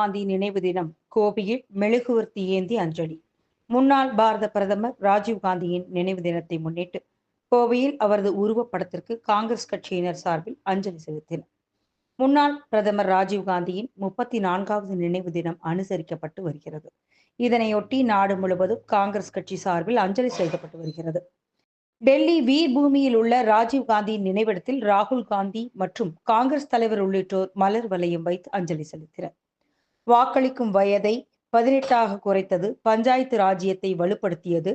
காந்தி நினைவு தினம் கோபியில் மெழுகுவர்த்தி ஏந்தி அஞ்சலி. முன்னாள் பாரத பிரதமர் ராஜீவ் காந்தியின் நினைவு தினத்தை முன்னிட்டு கோவையில் அவரது உருவப்படத்திற்கு காங்கிரஸ் கட்சியினர் சார்பில் அஞ்சலி செலுத்தினர். முன்னாள் பிரதமர் ராஜீவ்காந்தியின் முப்பத்தி நான்காவது நினைவு தினம் அனுசரிக்கப்பட்டு வருகிறது. இதனையொட்டி நாடு முழுவதும் காங்கிரஸ் கட்சி சார்பில் அஞ்சலி செலுத்தப்பட்டு வருகிறது. டெல்லி வீர் பூமியில் உள்ள காந்தியின் நினைவிடத்தில் ராகுல் காந்தி மற்றும் காங்கிரஸ் தலைவர் உள்ளிட்டோர் மலர் வளையம் வைத்து அஞ்சலி செலுத்தினர். வாக்களிக்கும் வயதை பதினெட்டாக குறைத்தது பஞ்சாயத்து ராஜ்யத்தை வலுப்படுத்தியது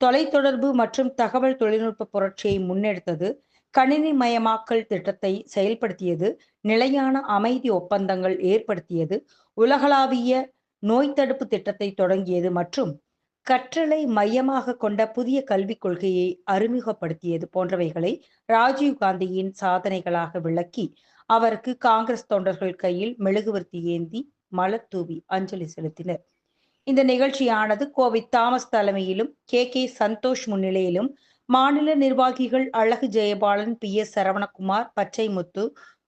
தொலைத்தொடர்பு மற்றும் தகவல் தொழில்நுட்ப புரட்சியை முன்னெடுத்தது கணினி மயமாக்கல் திட்டத்தை செயல்படுத்தியது நிலையான அமைதி ஒப்பந்தங்கள் ஏற்படுத்தியது உலகளாவிய நோய் தடுப்பு திட்டத்தை தொடங்கியது மற்றும் கற்றலை மையமாக கொண்ட புதிய கல்விக் கொள்கையை அறிமுகப்படுத்தியது போன்றவைகளை ராஜீவ் காந்தியின் சாதனைகளாக விளக்கி அவருக்கு காங்கிரஸ் தொண்டர்கள் கையில் மெழுகுவர்த்தி ஏந்தி மலர் தூவி அஞ்சலி செலுத்தினர். இந்த நிகழ்ச்சியானது கோவை தாமஸ் தலைமையிலும் கே. கே. சந்தோஷ் முன்னிலையிலும் மாநில நிர்வாகிகள் அழகு ஜெயபாலன் பி. எஸ். சரவணகுமார் பச்சைமுத்து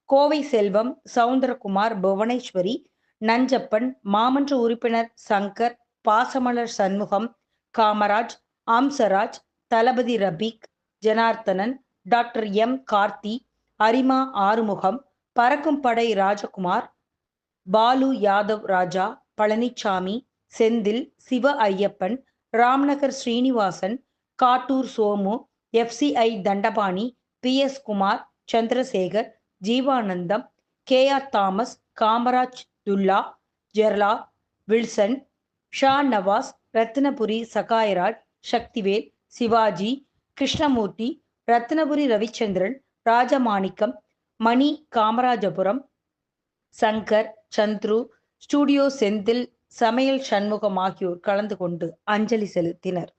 கோவை செல்வம் சவுந்தரகுமார் புவனேஸ்வரி நஞ்சப்பன் மாமன்ற உறுப்பினர் சங்கர் பாசமலர் சண்முகம் காமராஜ் ஆம்சராஜ் தளபதி ரபீக் ஜனார்த்தனன் டாக்டர் எம். கார்த்தி அரிமா ஆறுமுகம் பறக்கும் படை Rajakumar Balu Yadav Raja Palanisamy Senthil Siva Ayyappan Ramnagar Srinivasan Kattur Somu FCI Thandapani P. S. Kumar Chandrasekar Jeevanandam K. R. Thomas Kamaraj Thulla Jerla Wilson Shah Nawaz Rathnapuri Sagayaraj Sakthivel Sivaji Krishnamoorthy Rathnapuri Ravichandran Rajamanickam Mani Kamarajapuram Sankar Chandru studio Senthil சமையல் சண்முகம் ஆகியோர் கலந்து கொண்டு அஞ்சலி செலுத்தினர்.